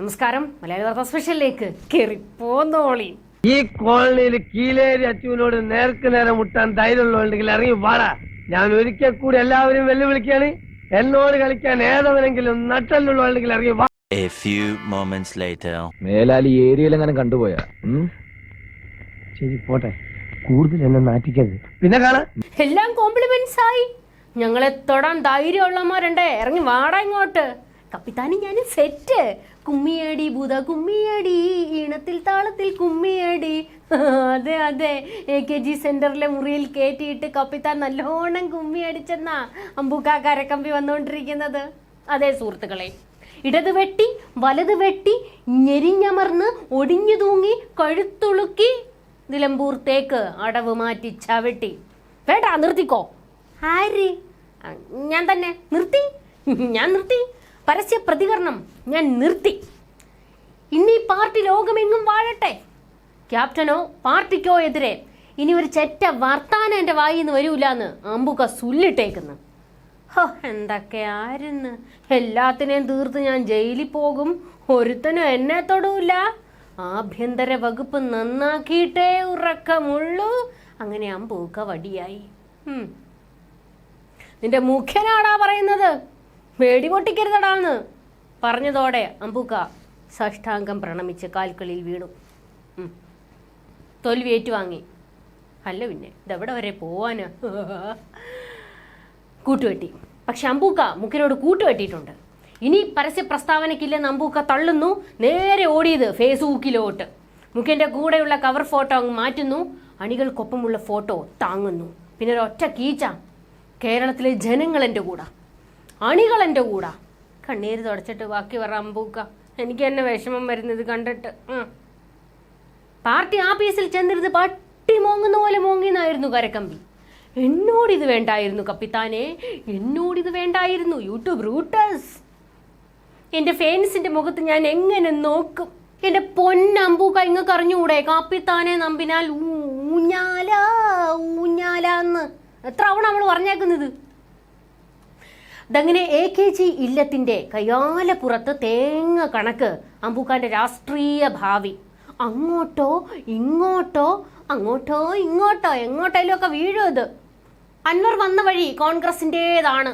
നമസ്കാരം. മലയാളി വാർത്താ സ്പെഷ്യലിലേക്ക് കയറി പോന്നോളി. ഈ കോളനിയിൽ കീലേരി അച്ചുവിനോട് നേർക്ക് നേരെ മുട്ടാൻ ധൈര്യമുള്ളതുണ്ടെങ്കിൽ ഇറങ്ങി വാടാ. ഞാൻ ഒരിക്കൽ കൂടി എല്ലാവരും വെല്ലുവിളിക്കാണ് എന്നോട് കളിക്കാൻ ഏതവരെങ്കിലും നട്ടല്ലുള്ളതുണ്ടെങ്കിൽ ഇറങ്ങി വാ. A few moments later. മേലാലി ഏരിയയിൽ എങ്ങനെ കണ്ടുപോയാ? ശരി പോട്ടെ. കൂടുതൽ എന്നെ നാറ്റിക്കരുത്. പിന്നെ കാണാം. എല്ലാം കോംപ്ലിമെന്റ്സ് ആയി. ഞങ്ങളെ തൊടാൻ ധൈര്യമുള്ളമാരുണ്ടേ ഇറങ്ങി വാടാ ഇങ്ങോട്ട്. കപ്പിത്താനി ഞാൻ സെറ്റ് കുമ്മിയടി ഭൂത കുമ്മിയടി ഈണത്തിൽ താളത്തിൽ കുമ്മിയടി. അതെ അതെ. എ കെ ജി സെന്ററിലെ മുറിയിൽ കയറ്റിയിട്ട് കപ്പിത്താൻ നല്ലോണം കുമ്മി അടിച്ചെന്നാ അമ്പൂക്ക കരക്കമ്പി വന്നുകൊണ്ടിരിക്കുന്നത് അതെ സുഹൃത്തുക്കളെ. ഇടത് വെട്ടി വലത് വെട്ടി ഞെരിഞ്ഞമർന്ന് ഒടിഞ്ഞു തൂങ്ങി കഴുത്തുളുക്കി നിലമ്പൂർ തേക്ക് അടവ് മാറ്റി ചവിട്ടി. വേണ്ട നിർത്തിക്കോ. ആര്? ഞാൻ തന്നെ. നിർത്തി. ഞാൻ നിർത്തി. പരസ്യ പ്രതികരണം ഞാൻ നിർത്തി. ഇനി പാർട്ടി ലോകമെങ്ങും വാഴട്ടെ. ക്യാപ്റ്റനോ പാർട്ടിക്കോ എതിരെ ഇനി ഒരു ചെറ്റ വർത്താനം എന്റെ വായിൽ നിന്ന് വരൂലെന്ന് അമ്പുക സുല്ലിട്ടേക്കുന്നു. ഹോ എന്തൊക്കെ ആരെന്ന്? എല്ലാത്തിനെയും തീർത്ത് ഞാൻ ജയിലിൽ പോകും. ഒരുത്തനും എന്നെ തൊടൂല. ആഭ്യന്തര വകുപ്പ് നന്നാക്കിയിട്ടേ ഉറക്കമുള്ളൂ. അങ്ങനെ അമ്പൂക്ക വടിയായി. നിന്റെ മുഖ്യനാടാ പറയുന്നത്. വെടി പൊട്ടിക്കരുതടാന്ന് പറഞ്ഞതോടെ അമ്പൂക്ക സാഷ്ടാംഗം പ്രണമിച്ച് കാൽക്കളിൽ വീണു. തൊൽവി ഏറ്റുവാങ്ങി അല്ല പിന്നെ ഇതെവിടെ വരെ പോവാന്? കൂട്ടുവെട്ടി. പക്ഷെ അമ്പൂക്ക മുക്കിനോട് കൂട്ടുവെട്ടിയിട്ടുണ്ട്. ഇനി പരസ്യ പ്രസ്താവനയ്ക്കില്ലെന്ന് അമ്പൂക്ക തള്ളുന്നു. നേരെ ഓടിയത് ഫേസ്ബുക്കിലോട്ട്. മുഖിന്റെ കൂടെയുള്ള കവർ ഫോട്ടോ അങ്ങ് മാറ്റുന്നു. അണികൾക്കൊപ്പമുള്ള ഫോട്ടോ താങ്ങുന്നു. പിന്നെ ഒരൊറ്റ കീച്ച കേരളത്തിലെ ജനങ്ങൾ എന്റെ കൂടെ. അണികൾ എന്റെ കൂടാ. കണ്ണീര് തുടച്ചിട്ട് ബാക്കി പറ എനിക്ക് തന്നെ വിഷമം വരുന്നത് കണ്ടിട്ട്. പാർട്ടി ആഫീസിൽ ചെന്നിരുന്ന് പട്ടി മോങ്ങുന്ന പോലെ മോങ്ങിന്നായിരുന്നു കരക്കമ്പി. എന്നോട് ഇത് വേണ്ടായിരുന്നു കപ്പിത്താനെ. എന്നോട് ഇത് വേണ്ടായിരുന്നു യൂട്യൂബ് റൂട്ടേഴ്സ്. എന്റെ ഫേൻസിന്റെ മുഖത്ത് ഞാൻ എങ്ങനെ നോക്കും? എന്റെ പൊന്നമ്പൂക്ക ഇങ്ങക്ക് അറിഞ്ഞുകൂടെ കാപ്പിത്താനെ നമ്പിനാൽ ഊഞ്ഞാലാ ഊഞ്ഞാല ഊഞ്ഞാല എന്ന് എത്ര നമ്മൾ പറഞ്ഞേക്കുന്നത്? ദങ്ങനെ എ കെ ജി ഇല്ലത്തിന്റെ കയ്യാലപ്പുറത്ത് തേങ്ങ കണക്ക് അമ്പൂക്കാന്റെ രാഷ്ട്രീയ ഭാവി. അങ്ങോട്ടോ ഇങ്ങോട്ടോ അങ്ങോട്ടോ ഇങ്ങോട്ടോ എങ്ങോട്ടേലും ഒക്കെ വീഴും ഇത്. അൻവർ വന്ന വഴി കോൺഗ്രസിന്റെതാണ്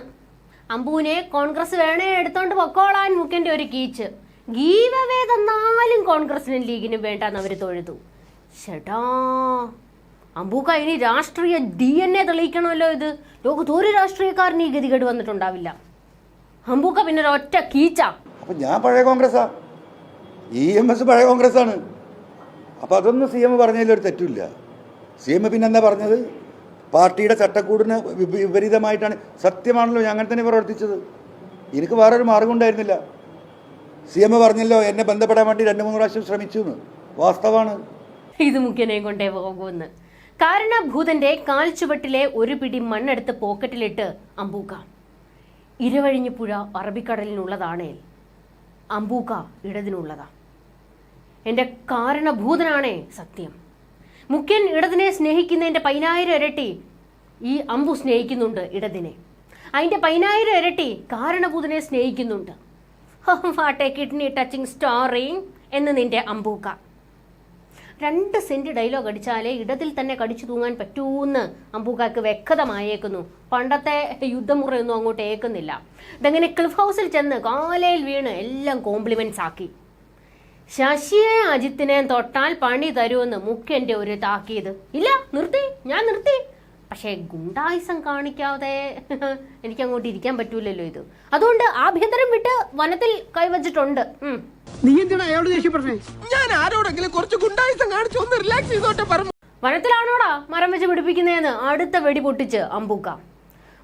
അമ്പൂനെ കോൺഗ്രസ് വേണേ എടുത്തോണ്ട് പൊക്കോളാൻ മുക്കിന്റെ ഒരു കീച്ച്. ഗീവവേ തന്നാലും കോൺഗ്രസിനും ലീഗിനും വേണ്ടെന്ന് അവർ തൊഴുതു. ചേട്ടാ അമ്പൂക്ക ഇനി രാഷ്ട്രീയ ഡി എൻ എ തെളിയിക്കണമല്ലോ ഇത്. ലോകത്ത് ഒരു രാഷ്ട്രീയക്കാരന് ഈ ഗതികേട് വന്നിട്ടുണ്ടാവില്ല. അമ്പൂക്ക പിന്നെ ഒറ്റ കീച്ച. അപ്പൊ ഞാൻ പഴയ കോൺഗ്രസ്സാ ഇ എം എസ് പഴയ കോൺഗ്രസ്സാണ് അപ്പോൾ അതൊന്നും സി എം പറഞ്ഞതിൽ ഒരു തെറ്റില്ല സി എം പിന്നെ എന്താ പറഞ്ഞത്? പാർട്ടിയുടെ ചട്ടക്കൂടിന് വിപരീതമായിട്ടാണ്. സത്യമാണല്ലോ ഞാൻ അങ്ങനെ തന്നെ പ്രവർത്തിച്ചത്. എനിക്ക് വേറൊരു മാർഗം ഉണ്ടായിരുന്നില്ല സി എം പറഞ്ഞല്ലോ എന്നെ ബന്ധപ്പെടാൻ വേണ്ടി രണ്ട് മൂന്ന് പ്രാവശ്യം ശ്രമിച്ചു എന്ന് വാസ്തവമാണ് ഇത് മുഖ്യനെ കൊണ്ടേ പോകുമെന്ന്. കാരണഭൂതന്റെ കാൽച്ചുവട്ടിലെ ഒരു പിടി മണ്ണെടുത്ത് പോക്കറ്റിലിട്ട് അമ്പൂക്ക ഇരവഴിഞ്ഞു പുഴ അറബിക്കടലിനുള്ളതാണേൽ അമ്പൂക്ക ഇടതിനുള്ളതാ. എന്റെ കാരണഭൂതനാണേ സത്യം. മുഖ്യൻ ഇടതിനെ സ്നേഹിക്കുന്നതിന്റെ പതിനായിരം ഇരട്ടി ഈ അമ്പു സ്നേഹിക്കുന്നുണ്ട് ഇടതിനെ. അതിന്റെ പതിനായിരം ഇരട്ടി കാരണഭൂതനെ സ്നേഹിക്കുന്നുണ്ട്. വാട്ടെ കിഡ്നി ടച്ചിങ് സ്റ്റോറി എന്ന് നിന്റെ അമ്പൂക്ക രണ്ട് സെന്റ് ഡയലോഗ് അടിച്ചാലേ ഇടതിൽ തന്നെ കടിച്ചു തൂങ്ങാൻ പറ്റൂന്ന് അമ്പൂക്കാക്ക് വ്യക്തമായേക്കുന്നു. പണ്ടത്തെ യുദ്ധമുറയൊന്നും അങ്ങോട്ട് ഏക്കുന്നില്ല ഇതങ്ങനെ ക്ലിഫ് ഹൗസിൽ ചെന്ന് കാലയിൽ വീണ് എല്ലാം കോംപ്ലിമെന്റ്സ് ആക്കി. ശശിയെ അജിത്തിനെ തൊട്ടാൽ പണി തരുമെന്ന് മുഖ്യന്റെ ഒരു താക്കീത്. ഇല്ല നിർത്തി ഞാൻ നിർത്തി. പക്ഷേ ഗുണ്ടായുസം കാണിക്കാതെ എനിക്ക് അങ്ങോട്ട് ഇരിക്കാൻ പറ്റൂലല്ലോ ഇത്. അതുകൊണ്ട് ആഭ്യന്തരം വിട്ട് വനത്തിൽ കൈവച്ചിട്ടുണ്ട്. ഉം. നീ എന്തിനാ അയാളോട് ദേഷ്യപ്പെട്ടേ ഞാൻ ആരോടെങ്കിലും കുറച്ച് ഗുണ്ടായുസം കാണിച്ചു ഒന്ന് റിലാക്സ് ചെയ്തോട്ടെ പറഞ്ഞു. വനത്തിലാണോടാ മരം വെച്ച് പിടിപ്പിക്കുന്നതെന്ന് അടുത്ത വെടി പൊട്ടിച്ച് അമ്പൂക്ക.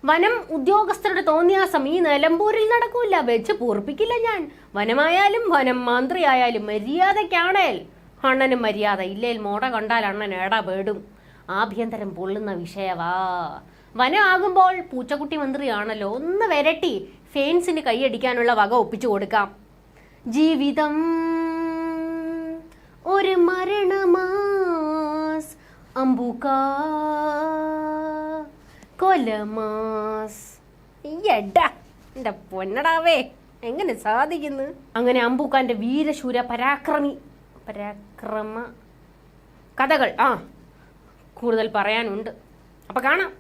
വനം ഉദ്യോഗസ്ഥരുടെ തോന്നിയാസം ഈ നിലമ്പൂരിൽ നടക്കൂല. വെച്ച് പൂർപ്പിക്കില്ല ഞാൻ. വനമായാലും വനം മന്ത്രിയായാലും മര്യാദയ്ക്കാണേൽ അണ്ണനും മര്യാദ ഇല്ലേൽ മോട കണ്ടാൽ അണ്ണൻ ഏടാ പേടും. ആഭ്യന്തരം പൊള്ളുന്ന വിഷയവാ. വനം ആകുമ്പോൾ പൂച്ചക്കുട്ടി മന്ത്രിയാണല്ലോ ഒന്ന് വരട്ടി ഫേൻസിന് കൈയടിക്കാനുള്ള വക ഒപ്പിച്ചു കൊടുക്കാം. ജീവിതം ഒരു മരണമാസ് അമ്പുക കൊലമാസ്. എടാ പൊന്നടാവേ എങ്ങനെ സാധിക്കുന്നു? അങ്ങനെ അമ്പൂക്കാന്റെ വീരശൂര പരാക്രമി പരാക്രമ കഥകൾ ആ. കൂടുതൽ പറയാനുണ്ട്. അപ്പോൾ കാണാം.